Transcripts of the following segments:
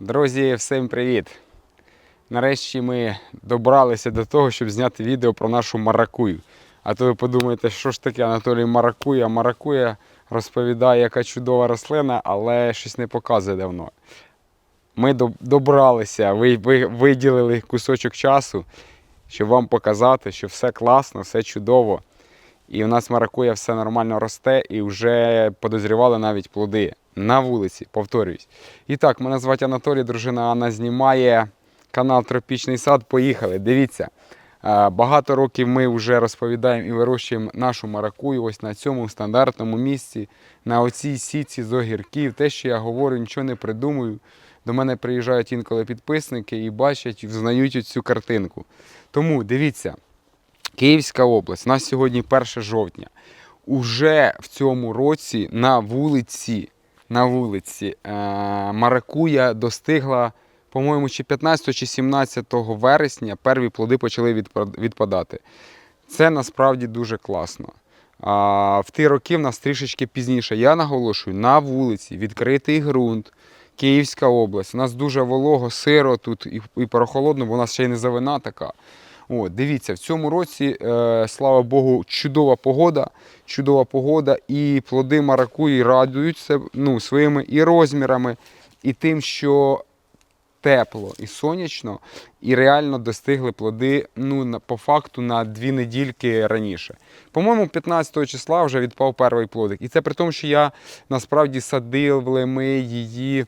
Друзі, всім привіт! Нарешті ми добралися до того, щоб зняти відео про нашу маракую. А то ви подумаєте, що ж таке Анатолій Маракуя? Маракуя розповідає, яка чудова рослина, але щось не показує давно. Ми добралися, ви, ви виділили кусочок часу, щоб вам показати, що все класно, все чудово. І у нас маракуя все нормально росте і вже подозрівали навіть плоди на вулиці, повторююсь. І так, мене звати Анатолій, дружина Анна знімає канал Тропічний сад. Поїхали. Дивіться. е, Багато років ми вже розповідаємо і вирощуємо нашу маракую ось на цьому стандартному місці, на оцій сіці з огірків. Те, що я говорю, нічого не придумую. До мене приїжджають інколи підписники і бачать, і взнають цю картинку. Тому дивіться, Київська область, у нас сьогодні 1 жовтня. Уже в цьому році на вулиці, на вулиці е, Маракуя достигла, по-моєму, чи 15 чи 17 вересня перві плоди почали відпадати. Це насправді дуже класно. А, в ті роки в нас трішечки пізніше. Я наголошую, на вулиці, відкритий ґрунт, Київська область. У нас дуже волого, сиро тут і, і прохолодно, бо у нас ще й низовина така. От, дивіться, в цьому році, е, слава Богу, чудова погода, чудова погода, і плоди маракуї радуються ну, своїми і розмірами, і тим, що тепло і сонячно, і реально достигли плоди ну, по факту на дві недільки раніше. По-моєму, 15 числа вже відпав перший плодик. І це при тому, що я насправді садив ми її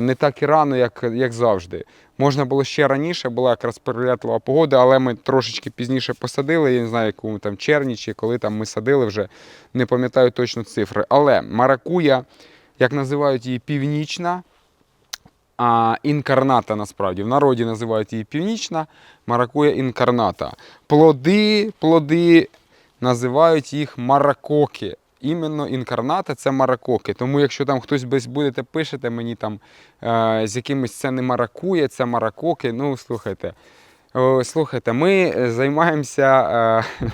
не так і рано, як, як завжди. Можна було ще раніше, була якраз перелятлива погода, але ми трошечки пізніше посадили. Я не знаю, якому там червні чи коли там ми садили вже, не пам'ятаю точно цифри. Але маракуя, як називають її північна, а, інкарната насправді. В народі називають її північна, маракуя інкарната. Плоди, плоди називають їх маракоки. Іменно інкарната це маракоки. Тому якщо там хтось будете пишете мені там е, з якимось це не маракує, це маракоки. Ну, слухайте. О, слухайте, ми е, займаємося е,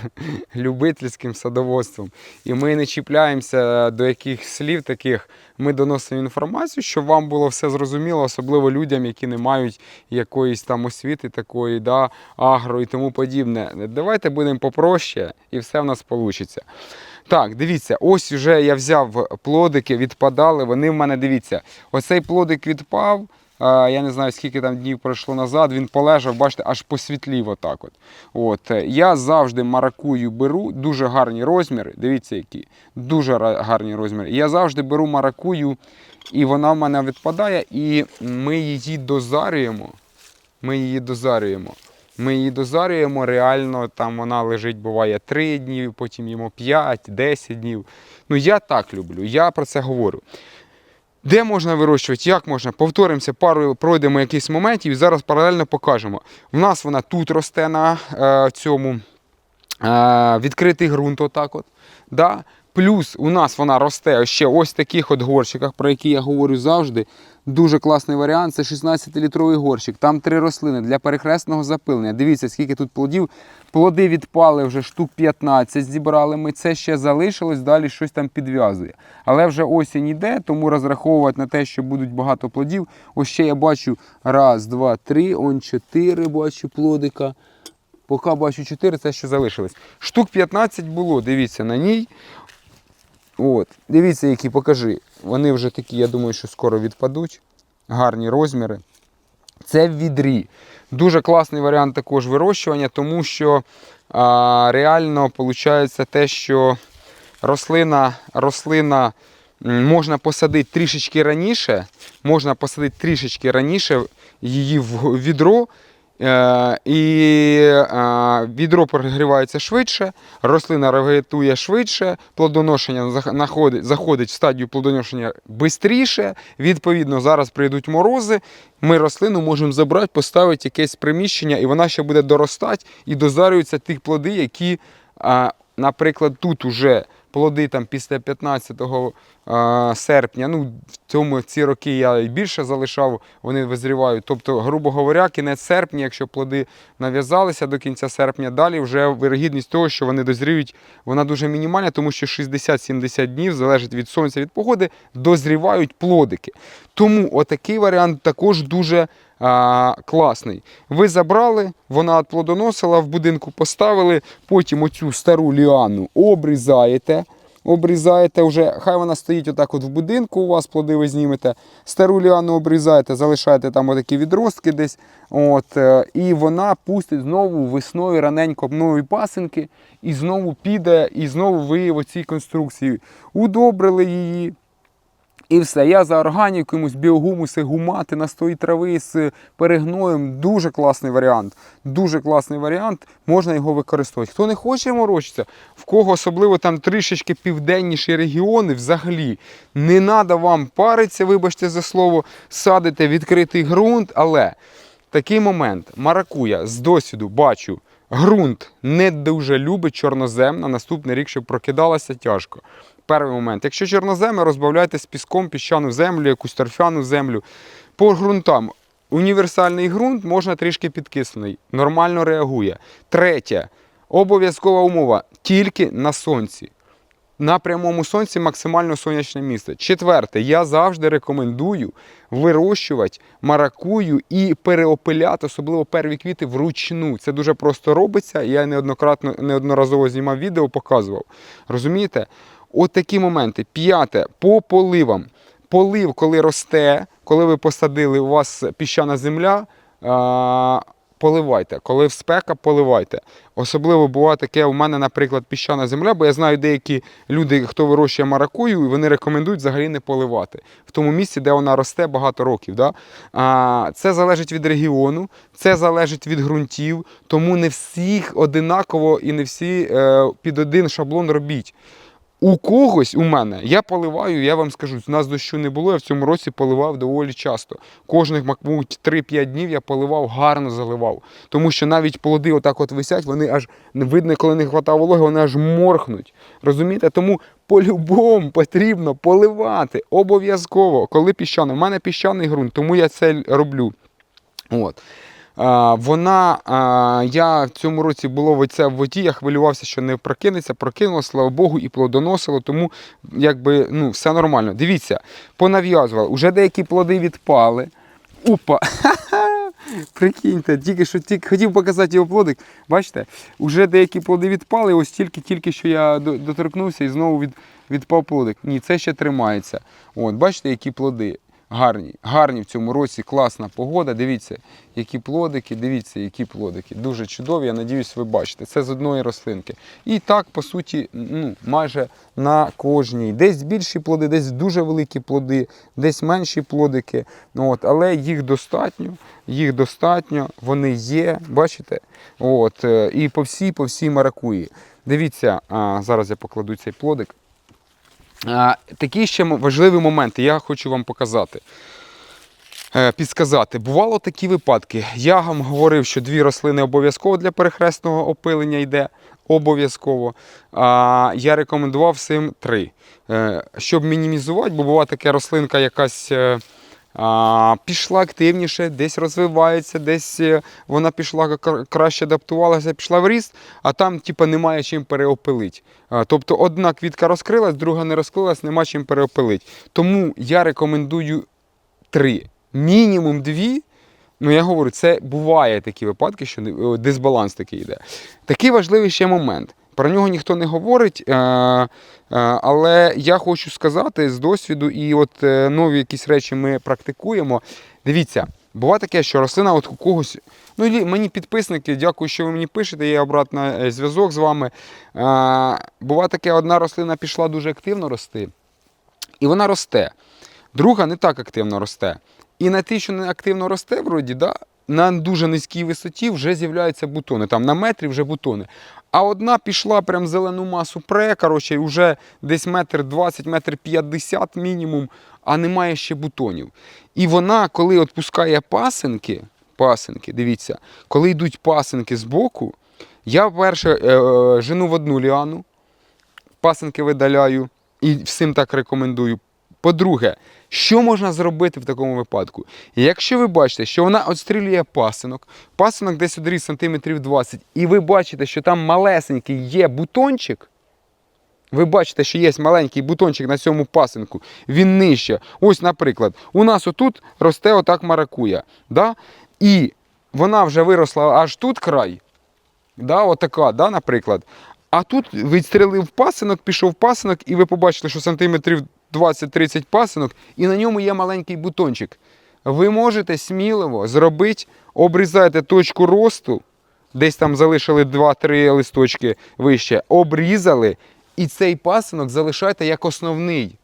любительським садоводством, і ми не чіпляємося до яких слів таких. Ми доносимо інформацію, щоб вам було все зрозуміло, особливо людям, які не мають якоїсь там освіти такої, да, агро і тому подібне. Давайте будемо попроще, і все в нас вийде. Так, дивіться, ось вже я взяв плодики, відпадали. Вони в мене дивіться. Оцей плодик відпав. Я не знаю, скільки там днів пройшло назад. Він полежав, бачите, аж посвітлів отак. От. От. е, Я завжди маракую беру, дуже гарні розміри. Дивіться, які. Дуже гарні розміри. Я завжди беру маракую, і вона в мене відпадає, і ми її дозарюємо. Ми її дозарюємо. Ми її дозарюємо, реально там вона лежить, буває 3 дні, потім їмо 5, 10 днів. Ну я так люблю, я про це говорю. Де можна вирощувати, як можна? Повторимося, пару пройдемо якийсь моментів і зараз паралельно покажемо. В нас вона тут росте на е, цьому е, відкритий ґрунт, отак от. Да? Плюс у нас вона росте ще ось в таких от горщиках, про які я говорю завжди. Дуже класний варіант. Це 16-літровий горщик. Там три рослини для перехресного запилення. Дивіться, скільки тут плодів. Плоди відпали вже штук 15, зібрали ми. Це ще залишилось, далі щось там підв'язує. Але вже осінь іде, тому розраховувати на те, що будуть багато плодів. Ось ще я бачу раз, два, три, он чотири бачу плодика. Поки бачу 4, це що залишилось. Штук 15 було, дивіться на ній. От, Дивіться, які покажи. Вони вже такі, я думаю, що скоро відпадуть. Гарні розміри. Це в відрі. Дуже класний варіант також вирощування, тому що а, реально виходить те, що рослина, рослина можна посадити трішечки раніше, можна посадити трішечки раніше її в відро. Е, І е, відро прогрівається швидше, рослина регетує швидше, плодоношення зах- заходить в стадію плодоношення швидше. Відповідно, зараз прийдуть морози. Ми рослину можемо забрати, поставити якесь приміщення, і вона ще буде доростати і дозарюються ті плоди, які, наприклад, тут уже плоди там після 15 е, серпня. Ну, в цьому ці роки я і більше залишав, вони визрівають. Тобто, грубо говоря, кінець серпня, якщо плоди нав'язалися до кінця серпня, далі вже вирогідність того, що вони дозріють, вона дуже мінімальна, тому що 60-70 днів залежить від сонця, від погоди, дозрівають плодики. Тому отакий варіант також дуже а, класний. Ви забрали, вона плодоносила, в будинку поставили, потім оцю стару ліану обрізаєте. Обрізаєте вже, хай вона стоїть отак от в будинку, у вас плоди ви знімете. Стару ліану обрізаєте, залишаєте там отакі відростки десь. От, е, і вона пустить знову весною раненько нові пасинки, і знову піде, і знову ви в цій конструкції удобрили її. І все, я за органіку, якомусь біогумуси, гумати, настої трави з перегноєм. Дуже класний варіант. Дуже класний варіант, можна його використовувати. Хто не хоче морочитися, в кого особливо там трішечки південніші регіони, взагалі не треба вам паритися, вибачте за слово, садите відкритий ґрунт, але такий момент, маракуя з досвіду бачу. Ґрунт не дуже любить чорнозем на наступний рік, щоб прокидалася тяжко. Перший момент. Якщо чорноземи, розбавляйте з піском піщану землю, якусь торфяну землю. По ґрунтам. Універсальний ґрунт можна трішки підкислений, нормально реагує. Третє. Обов'язкова умова тільки на сонці. На прямому сонці максимально сонячне місце. Четверте, я завжди рекомендую вирощувати маракую і переопиляти, особливо перві квіти вручну. Це дуже просто робиться. Я неоднократно неодноразово знімав відео, показував. Розумієте? От такі моменти. П'яте, по поливам. Полив, коли росте, коли ви посадили, у вас піщана земля. Поливайте, коли в спека, поливайте. Особливо буває таке у мене, наприклад, піщана земля, бо я знаю деякі люди, хто вирощує маракую, і вони рекомендують взагалі не поливати в тому місці, де вона росте багато років. Да? А, Це залежить від регіону, це залежить від ґрунтів, тому не всіх одинаково і не всі е, під один шаблон робіть. У когось у мене я поливаю, я вам скажу, у нас дощу не було, я в цьому році поливав доволі часто. Кожних, мабуть, 3-5 днів я поливав, гарно заливав. Тому що навіть плоди отак от висять, вони аж видно, коли не вистачає вологи, вони аж морхнуть. Розумієте? Тому по-любому потрібно поливати обов'язково, коли піщаний. У мене піщаний ґрунт, тому я це роблю. От. Вона, я в цьому році було оце в воді, я хвилювався, що не прокинеться, прокинуло, слава Богу, і плодоносило, тому якби ну, все нормально. Дивіться, понав'язували. Уже деякі плоди відпали. Опа! Прикиньте, тільки що тільки хотів показати його плодик. Бачите, уже деякі плоди відпали, ось тільки, тільки що я доторкнувся і знову від, відпав плодик. Ні, це ще тримається. От, бачите, які плоди. Гарні, гарні в цьому році, класна погода. Дивіться, які плодики, дивіться, які плодики. Дуже чудові. Я надіюсь, ви бачите. Це з одної рослинки. І так, по суті, ну, майже на кожній. Десь більші плоди, десь дуже великі плоди, десь менші плодики. Ну, От, але їх достатньо, їх достатньо, вони є, бачите? От, е, і по всій, по всій маракуї. Дивіться, зараз я покладу цей плодик. Такі ще важливі моменти я хочу вам показати. Е, Підсказати. Бувало такі випадки. Я вам говорив, що дві рослини обов'язково для перехресного опилення йде. Обов'язково. А, я рекомендував всім три. Е, щоб мінімізувати, бо буває така рослинка якась. А, пішла активніше, десь розвивається, десь е, вона пішла краще адаптувалася, пішла в ріст, а там типу, немає чим переопилити. Тобто одна квітка розкрилась, друга не розкрилась, нема чим переопилити. Тому я рекомендую три. Мінімум дві. Ну, я говорю, це буває такі випадки, що дисбаланс такий йде. Такий важливий ще момент. Про нього ніхто не говорить, е, е, але я хочу сказати з досвіду, і от е, нові якісь речі ми практикуємо. Дивіться, буває таке, що рослина от у когось. Ну, мені підписники, дякую, що ви мені пишете, є обратно е, зв'язок з вами. Буває таке, одна рослина пішла дуже активно рости, і вона росте. Друга не так активно росте. І на ті, що не активно росте, вроді, да, на дуже низькій висоті вже з'являються бутони. Там на метрі вже бутони. А одна пішла прям зелену масу пре, коротше, вже десь метр 20, метр 50 мінімум, а немає ще бутонів. І вона, коли відпускає пасинки, пасинки, дивіться, коли йдуть пасинки з боку, я перше е, жену в одну ліану, пасинки видаляю і всім так рекомендую. По-друге, що можна зробити в такому випадку? Якщо ви бачите, що вона отстрілює пасинок, пасинок десь одріз сантиметрів 20, і ви бачите, що там малесенький є бутончик, ви бачите, що є маленький бутончик на цьому пасинку, він нижче. Ось, наприклад, у нас отут росте отак маракуя. Да? І вона вже виросла аж тут край. Да, отака, да, наприклад. А тут відстрілив пасинок, пішов пасинок, і ви побачили, що сантиметрів 20-30 пасинок, і на ньому є маленький бутончик. Ви можете сміливо зробити, обрізаєте точку росту, десь там залишили 2-3 листочки вище, обрізали, і цей пасинок залишайте як основний.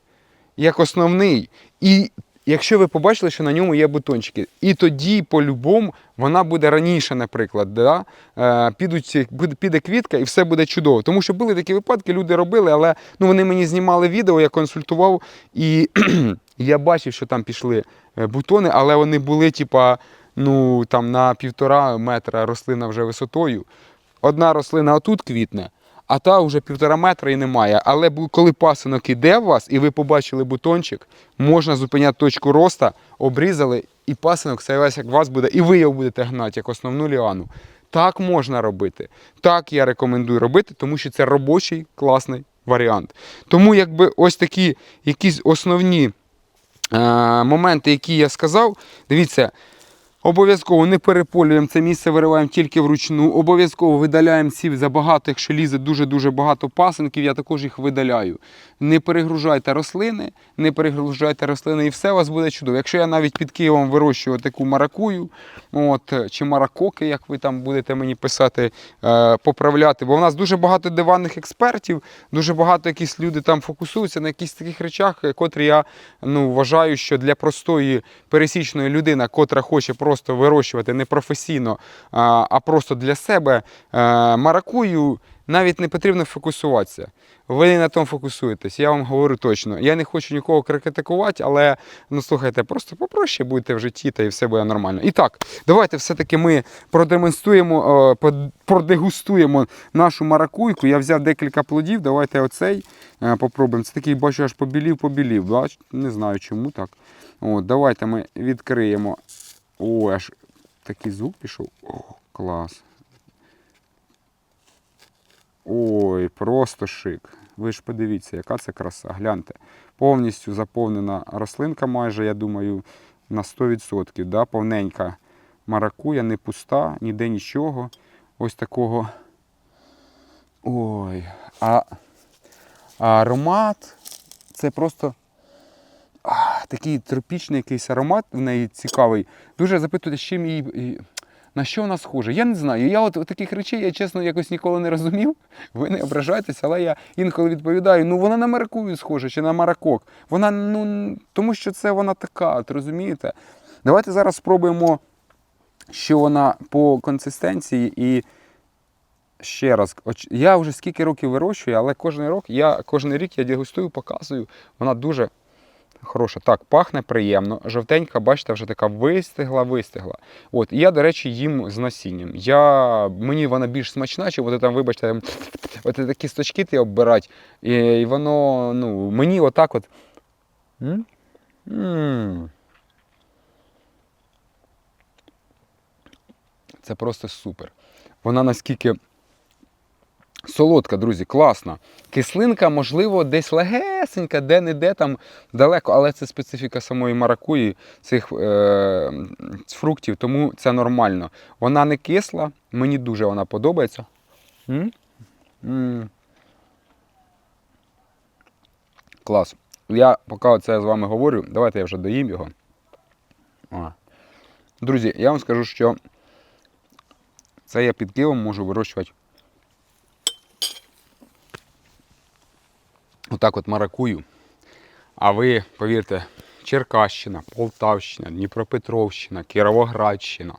Як основний. І якщо ви побачили, що на ньому є бутончики, і тоді, по-любому, вона буде раніше, наприклад, да? е, підуть, піде квітка і все буде чудово. Тому що були такі випадки, люди робили, але ну, вони мені знімали відео, я консультував, і я бачив, що там пішли е, бутони, але вони були, типа, ну, там на півтора метра рослина вже висотою. Одна рослина отут квітне, а та вже півтора метра і немає. Але коли пасинок іде у вас, і ви побачили бутончик, можна зупиняти точку роста, обрізали, і пасинок все весь як вас буде, і ви його будете гнати як основну ліану. Так можна робити. Так я рекомендую робити, тому що це робочий класний варіант. Тому якби ось такі якісь основні е, моменти, які я сказав, дивіться. Обов'язково не переполюємо це місце, вириваємо тільки вручну. Обов'язково видаляємо сів забагато, якщо лізе дуже-дуже багато пасинків, я також їх видаляю. Не перегружайте рослини, не перегружайте рослини, і все у вас буде чудово. Якщо я навіть під Києвом вирощую таку маракую, от, чи маракоки, як ви там будете мені писати, е, поправляти, бо в нас дуже багато диванних експертів, дуже багато якісь люди там фокусуються на якісь таких речах, е, котрі я ну, вважаю, що для простої пересічної людини, котра хоче просто вирощувати не професійно, а, просто для себе е, маракую, навіть не потрібно фокусуватися. Ви на тому фокусуєтесь, я вам говорю точно. Я не хочу нікого критикувати, але ну слухайте, просто попроще будьте в житті та і все буде нормально. І так, давайте все-таки ми продемонструємо, е, продегустуємо нашу маракуйку. Я взяв декілька плодів. Давайте оцей е, попробуємо. Це такий, бачу, аж побілів, побілів. Бач? Не знаю чому так. От, давайте ми відкриємо. О, аж такий звук пішов. О, клас. Ой, просто шик. Ви ж подивіться, яка це краса. Гляньте. Повністю заповнена рослинка майже, я думаю, на 100%. Да? Повненька маракуя, не пуста, ніде нічого. Ось такого. Ой. А, а аромат це просто а, такий тропічний якийсь аромат в неї цікавий. Дуже запитуєте, з чим її. На що вона схожа? Я не знаю. Я от таких речей я чесно якось ніколи не розумів. Ви не ображайтеся, але я інколи відповідаю: ну вона на маракую схожа чи на маракок. Вона, ну, тому що це вона така, от розумієте? Давайте зараз спробуємо, що вона по консистенції і. Ще раз, я вже скільки років вирощую, але кожен рік я кожен рік я дегустую, показую. Вона дуже хороша. Так, пахне приємно. Жовтенька, бачите, вже така вистигла, вистигла. От, я, до речі, їм з насінням. Я, мені вона більш смачна, чи от там, вибачте, от такі кісточки ти оббирать. І, і воно, ну, мені отак от. М? М. Це просто супер. Вона наскільки солодка, друзі, класна. Кислинка, можливо, десь легесенька, де-не-де там далеко, але це специфіка самої маракуї, цих е- фруктів, тому це нормально. Вона не кисла, мені дуже вона подобається. М? М. Клас. Я поки це з вами говорю, давайте я вже доїм його. А. Друзі, я вам скажу, що це я під Києвом можу вирощувати. Отак от маракую. А ви, повірте, Черкащина, Полтавщина, Дніпропетровщина, Кіровоградщина.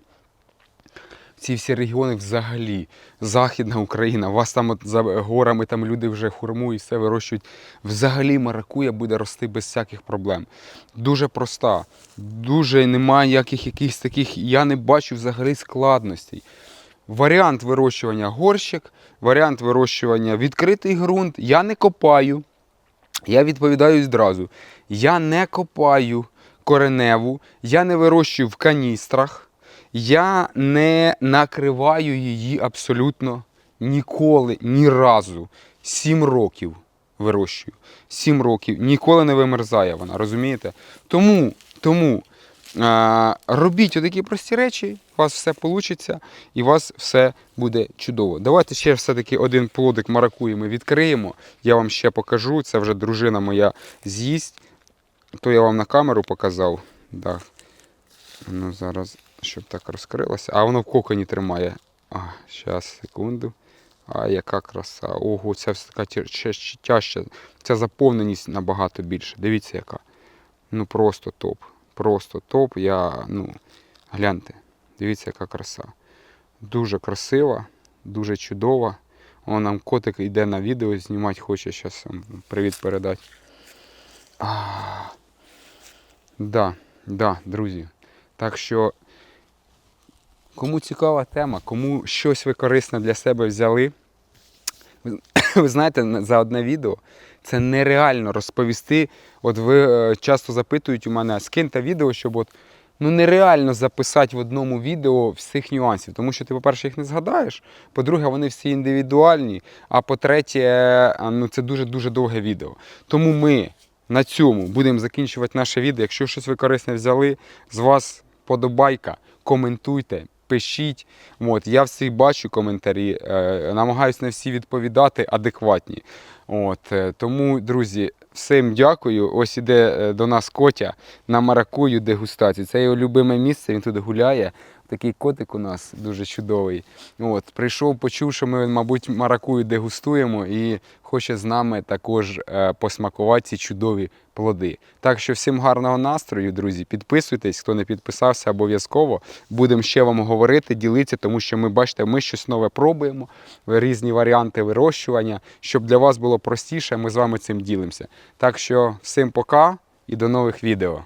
Ці всі регіони взагалі, Західна Україна, вас там от за горами там люди вже хурму все вирощують. Взагалі маракуя буде рости без всяких проблем. Дуже проста, дуже немає ніяких якихось таких, я не бачу взагалі складностей. Варіант вирощування горщик, варіант вирощування відкритий ґрунт. Я не копаю. Я відповідаю одразу: Я не копаю кореневу, я не вирощую в каністрах, я не накриваю її абсолютно ніколи, ні разу. Сім років вирощую. Сім років. Ніколи не вимерзає вона, розумієте? Тому, тому робіть отакі прості речі, у вас все вийде і у вас все буде чудово. Давайте ще все-таки один плодик маракуї ми відкриємо. Я вам ще покажу. Це вже дружина моя з'їсть. То я вам на камеру показав. Да. Ну, зараз, щоб так розкрилося. А воно в коконі тримає. А, зараз, секунду. А яка краса. Ого, ця все така тя- тя- тяжча. Ця заповненість набагато більше. Дивіться, яка. Ну просто топ. Просто топ. Я, ну, гляньте. Дивіться, яка краса. Дуже красива, дуже чудова. О, нам котик йде на відео знімати хоче. Зараз привіт передати. А, да, да, друзі. Так що, кому цікава тема, кому щось ви корисне для себе взяли, ви, знаєте, за одне відео це нереально розповісти. От ви е, часто запитують у мене, скиньте відео, щоб от, ну нереально записати в одному відео всіх нюансів. Тому що ти, по-перше, їх не згадаєш. По-друге, вони всі індивідуальні. А по-третє, ну, це дуже-дуже довге відео. Тому ми на цьому будемо закінчувати наше відео. Якщо щось ви корисне взяли, з вас подобайка, коментуйте. Пишіть, От, я всі бачу коментарі, е, намагаюся на всі відповідати адекватні. От, е, тому, друзі, всім дякую. Ось іде е, до нас Котя на маракую дегустацію. Це його любиме місце, він тут гуляє. Такий котик у нас дуже чудовий. От, прийшов, почув, що ми, мабуть, маракую дегустуємо і хоче з нами також е, посмакувати ці чудові плоди. Так що всім гарного настрою, друзі. Підписуйтесь, хто не підписався, обов'язково. Будемо ще вам говорити, ділитися, тому що ми бачите, ми щось нове пробуємо, різні варіанти вирощування. Щоб для вас було простіше, ми з вами цим ділимося. Так що всім пока і до нових відео.